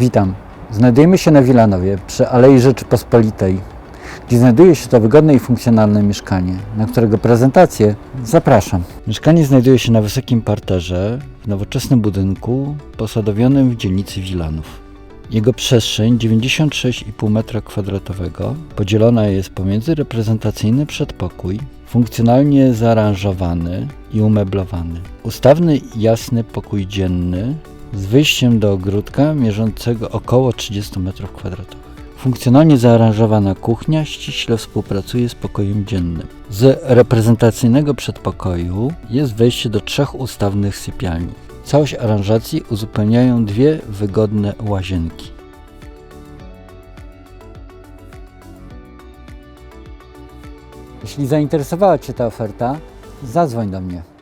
Witam. Znajdujemy się na Wilanowie przy Alei Rzeczypospolitej, gdzie znajduje się to wygodne i funkcjonalne mieszkanie, na którego prezentację zapraszam. Mieszkanie znajduje się na wysokim parterze w nowoczesnym budynku posadowionym w dzielnicy Wilanów. Jego przestrzeń 96,5 m2 podzielona jest pomiędzy reprezentacyjny przedpokój, funkcjonalnie zaaranżowany i umeblowany, ustawny jasny pokój dzienny z wyjściem do ogródka mierzącego około 30 m2. Funkcjonalnie zaaranżowana kuchnia ściśle współpracuje z pokojem dziennym. Z reprezentacyjnego przedpokoju jest wejście do trzech ustawnych sypialni. Całość aranżacji uzupełniają dwie wygodne łazienki. Jeśli zainteresowała Cię ta oferta, zadzwoń do mnie.